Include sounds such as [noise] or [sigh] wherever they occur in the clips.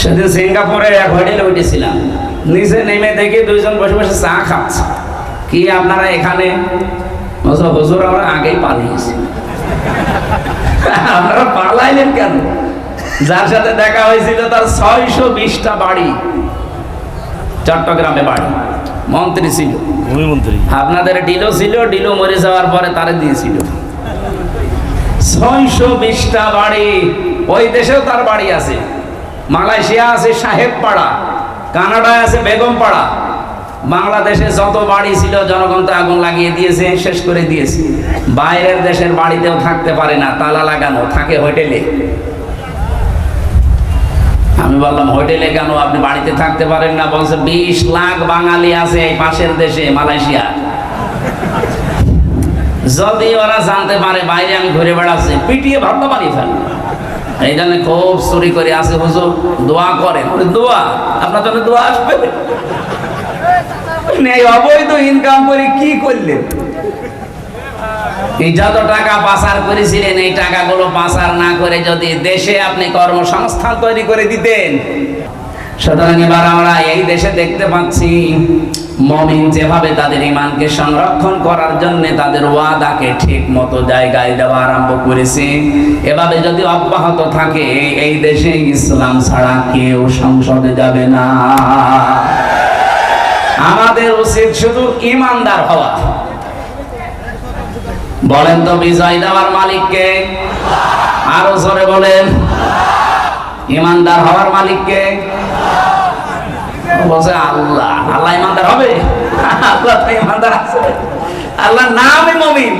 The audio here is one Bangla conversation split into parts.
সেদিন সিঙ্গাপুরে এক হোটেলে উঠেছিলাম। নিচে নেমে দেখি দুইজন বসে বসে চা খাচ্ছে। কি আপনারা এখানে? হুজুর আমরা আগেই পালিয়েছি। আপনারা পালাইলেন কেন? যার সাথে দেখা হয়েছিল তার ছয়শো বিশটা বাড়ি। চট্টগ্রামে বাড়ি। মন্ত্রী ছিল। ভূমিমন্ত্রী আপনাদের ডিলো ছিল ডিলো মরে যাওয়ার পরে তারে দিয়েছিল। ছয়শো বিশটা বাড়ি। ওই দেশেও তার বাড়ি আছে। মালয়েশিয়া আছে সাহেব পাড়া কানাডায় আছে বেগম পাড়া বাংলাদেশে যত বাড়ি ছিল, জনগণ তো আগুন লাগিয়ে দিয়েছে, শেষ করে দিয়েছে। বাইরের দেশের বাড়িতেও থাকতে পারে না, তালা লাগানো, থাকে হোটেলে। আমি বললাম, হোটেলে কেন? আপনি বাড়িতে থাকতে পারেন না? বলছে, বিশ লাখ বাঙালি আছে এই পাশের দেশে, মালয়েশিয়া। যদি ওরা জানতে পারে, বাইরে আমি ঘুরে বেড়াচ্ছি। পিটিয়ে ভাবতে পারি ফেল এই জন্য খুব চুরি করে আসে হুজুর দোয়া করেন। দোয়া? আপনার জন্য দোয়া আসবে? অবৈধ ইনকাম করে কি করলেন? যত টাকা পাচার করেছিলেন, এই টাকাগুলো পাচার না করে যদি দেশে আপনি কর্মসংস্থান তৈরি করে দিতেন সুতরাং এবার আমরা এই দেশে দেখতে পাচ্ছি, মমিন যেভাবে তাদের ইমানকে সংরক্ষণ করার জন্য তাদের ওয়াদাকে ঠিক মতো জায়গায় দেওয়া আরম্ভ করেছে। এভাবে যদি অব্যাহত থাকে, এই দেশে ইসলাম ছাড়া কেউ সংসদে যাবে না। আমাদের উচিত শুধু ইমানদার হওয়া। বলেন তো বিজয় দেওয়ার মালিককে, আরও জোরে বলেন। ইমানদার হওয়ার মালিককে। বলছে, আল্লাহ আল্লাহ ইমানদার হবে? [laughs] আল্লাহ তো ইমানদার আছে। আল্লাহ নামই মমিন।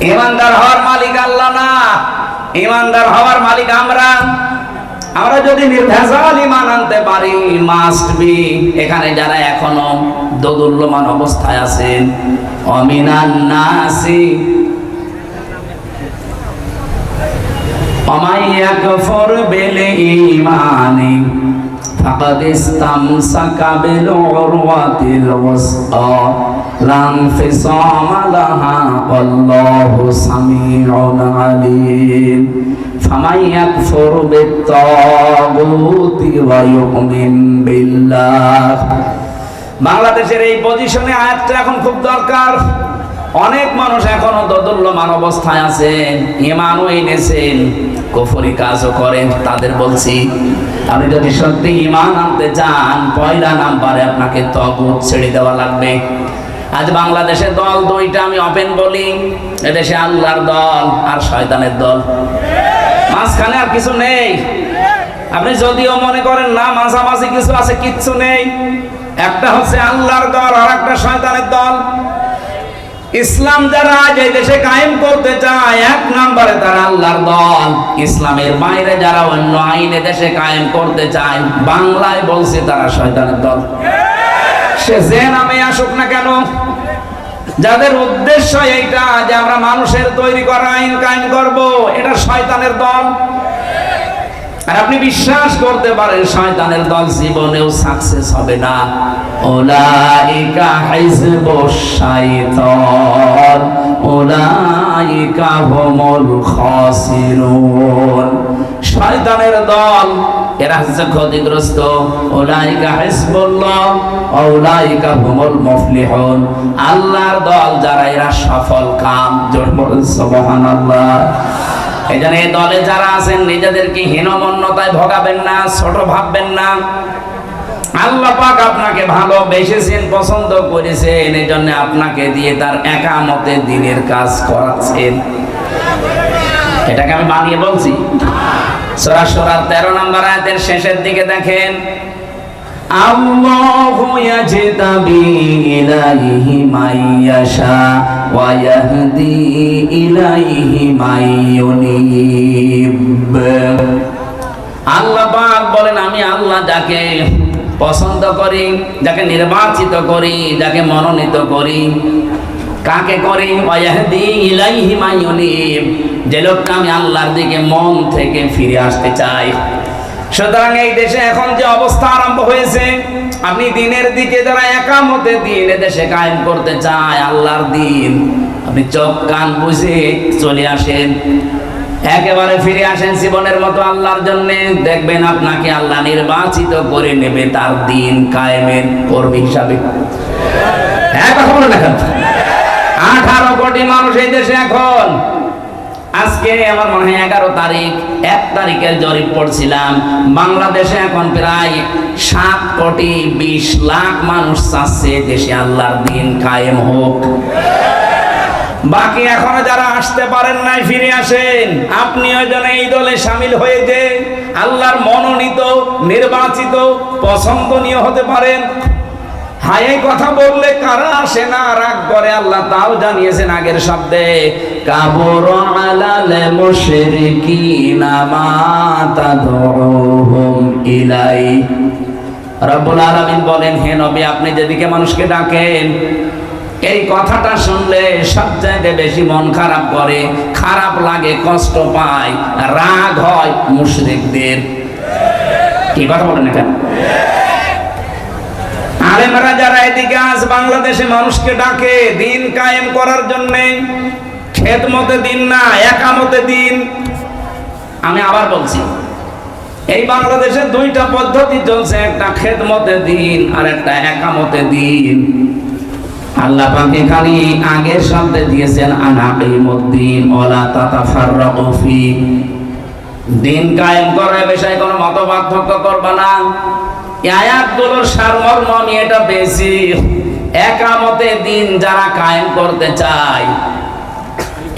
ইমানদার হওয়ার মালিক আল্লাহ না। ইমানদার হওয়ার মালিক আমরা। আমরা যদি নির্ভেজাল ইমান আনতে পারি মাস্ট বি এখানে যারা এখনও দোদুল্যমান অবস্থায় আছেন, অমিনান নাসি। অমাইয়া গফর বেলে ইমানি। فقد استمسك بالعروة الوثقى لا انفصام لها والله سميع عليم فمن يكفر بالطاغوت ويؤمن بالله বাংলাদেশের এই পজিশনে আয়াতটা এখন খুব দরকার অনেক মানুষ এখনো দোদুল্যমান অবস্থায় আছেন ইমানও এনেছেন কুফরি কাজও করেন তাদের বলছি, আপনি যদি সত্যি ইমান আনতে চান, পয়লা নাম্বারে আপনাকে তগুত ছেড়ে দেওয়া লাগবে। আজ বাংলাদেশের দল দুইটা, আমি ওপেন বলি, এদেশে আল্লাহর দল আর শয়তানের দল। মাঝখানে আর কিছু নেই। আপনি যদিও মনে করেন না, মাঝামাঝি কিছু আছে, কিচ্ছু নেই। একটা হচ্ছে আল্লাহর দল আর একটা শয়তানের দল। ইসলাম যারা আজ এই দেশে কায়েম করতে চায়, এক নম্বরে তারা আল্লাহর দল। ইসলামের বাইরে যারা অন্য আইনে দেশে কায়েম করতে চায়, বাংলায় বলছে তারা শয়তানের দল। সে যে নামে আসুক না কেন, যাদের উদ্দেশ্য এইটা যে আমরা মানুষের তৈরি করা আইন কায়েম করব, এটা শয়তানের দল। আর আপনি বিশ্বাস করতে পারেন, শয়তানের দল জীবনেও সাকসেস হবে না। ওলাইকা ওলাইকা হুমুল খাসিরুন। শয়তানের দল, এরা হচ্ছে ক্ষতিগ্রস্ত। ওলাইকা হিজবুল্লাহ ওলাইকা হুমুল মুফলিহুন। আল্লাহর দল যারা, এরা সফল কাম। জোর বলেন সুবহানাল্লাহ। এই এই দলে যারা আছেন, নিজেদেরকে হীনমন্যতায় ভোগাবেন না, ছোট ভাববেন না। আল্লাহ পাক আপনাকে ভালোবেসেছেন, পছন্দ করেছেন এই জন্য আপনাকে দিয়ে তার একামতে দিনের কাজ করাচ্ছেন। এটাকে আমি বানিয়ে বলছি। সূরা সূরা 13 নম্বর আয়াতের শেষের দিকে দেখেন আল্লাহু ইয়াজতাবি ইলাইহি মাইয়াশা ওয়া ইয়াহদি ইলাইহি মাইয়ুনিব আল্লাহ পাক বলেন, আমি আল্লাহ যাকে পছন্দ করি, যাকে নির্বাচিত করি, যাকে মনোনীত করি, কাকে করি? ওয়াহদি ইলাইহি মাইয়ুনিব যে লোকটা আমি আল্লাহর দিকে মন থেকে ফিরে আসতে চাই। সুতরাং এই দেশে এখন যে অবস্থা আরম্ভ হয়েছে, আপনি দিনের দিকে যারা একামতে দিন দেশে কায়েম করতে চায়, আল্লাহর দিন। আপনি চোখ, কান বুঝে চলে আসেন। একেবারে ফিরে আসেন জীবনের মতো আল্লাহর জন্য। দেখবেন আপনাকে আল্লাহ নির্বাচিত করে নেবে, তার দিন কায়েমের কর্মী হিসাবে। হ্যাঁ আঠারো কোটি মানুষ এই দেশে এখন আজকে আমার মনে হয় এগারো তারিখ, এক তারিখের জরিপ পড়ছিলাম। বাংলাদেশে এখন প্রায় সাত কোটি বিশ লাখ মানুষ চাচ্ছে দেশে আল্লাহর দিন কায়েম হোক। বাকি এখনও যারা আসতে পারেন নাই, ফিরে আসেন। আপনি ওই জন্য এই দলে সামিল হয়ে যে আল্লাহর মনোনীত, নির্বাচিত, পছন্দনীয় হতে পারেন। এই কথা বললে কারা আসে না? রাগ করে আল্লাহ, তাও জানিয়েছেন আগের শব্দে, কাবর আলাল মুশরিকিনা মা তাদউহুম ইলাই। রব্বুল আলামিন বলেন, হে নবী, আপনি যেদিকে মানুষকে ডাকেন, এই কথাটা শুনলে সব জায়গায় বেশি মন খারাপ করে। খারাপ লাগে, কষ্ট পায়, রাগ হয় মুশরিকদের। কি কথা বলেন এখানে? আলেমরা যারা এদিকে আজ বাংলাদেশে মানুষকে ডাকে, দিন কায়েম করার জন্য, খেদমতে দিন না, একামতে দিন। আমি আবার বলছি, এই বাংলাদেশে দুইটা পদ্ধতি চলছে, একটা খেদমতে দিন আর একটা একামতে দিন। আল্লাহ পাকে খালি আগের শব্দে দিয়েছেন আনাকিমুদ্দিন ওয়ালা তাতাফাররাকু ফি দিন কায়েম করার বিষয়ে কোনো মত পার্থক্য করবে না। আয়াতগুলোর সারমর্ম এটা একামতে দিন যারা কায়েম করতে চায়,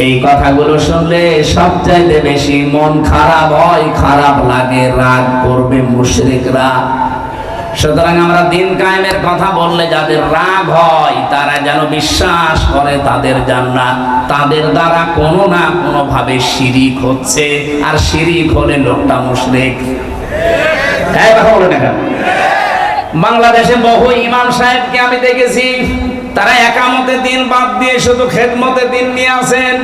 এই কথাগুলো শুনলে সবচাইতে বেশি মন খারাপ হয়, খারাপ লাগে, রাগ করবে মুশরিকরা। সুতরাং আমরা দিন কায়েমের কথা বললে যাদের রাগ হয়, তারা যেন বিশ্বাস করে তাদের জান্নাত। তাদের দ্বারা কোনো না কোনো ভাবে শিরিক হচ্ছে, আর শিরিক হলে লোকটা মুশরিক। বাংলাদেশে বহু ইমাম সাহেবকে আমি দেখেছি, তারা একামতে দিন বাদ দিয়ে শুধু খেদমতে দিন নিয়ে আসেন।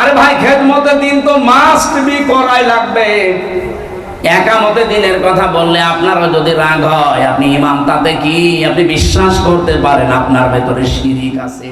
আরে ভাই, খেদমতে দিন তো মাস্ট বি করাই লাগবে। একামতে দিনের কথা বললে আপনারও যদি রাগ হয়, আপনি ইমাম, তাতে কি আপনি বিশ্বাস করতে পারেন আপনার ভেতরে শিরিক আছে?